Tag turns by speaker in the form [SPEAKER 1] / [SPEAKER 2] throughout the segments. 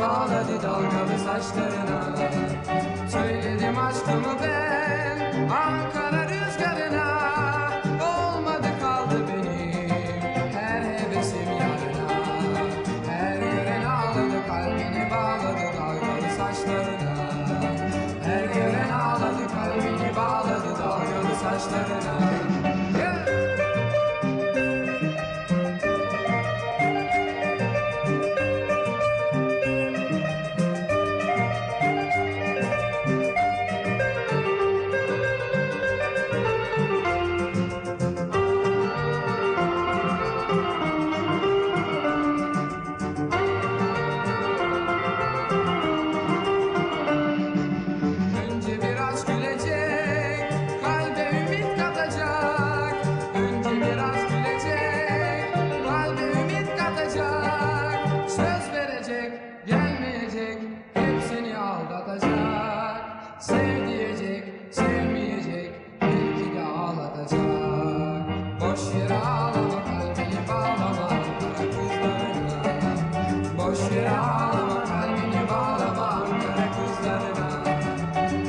[SPEAKER 1] bağladı dalgalı saçlarına. Söyledim aşkımı ben Ankara rüzgarına. Olmadı kaldı benim her hevesim yarına. Her gören ağladı kalbini bağladı dalgalı saçlarına. Her gören ağladı kalbini bağladı dalgalı saçlarına aldatacak. Sev diyecek, sevmeyecek, belki de ağlatacak. Boş yere ağlama, kalbini bağlama, Ankara kızlarına. Boş yere ağlama, kalbini bağlama, Ankara kızlarına.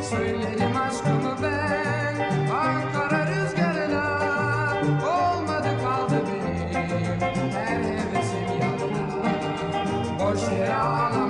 [SPEAKER 1] Söyledim aşkımı ben Ankara rüzgarına Olmadı kaldı benim her hevesim yarına Boş yere ağlama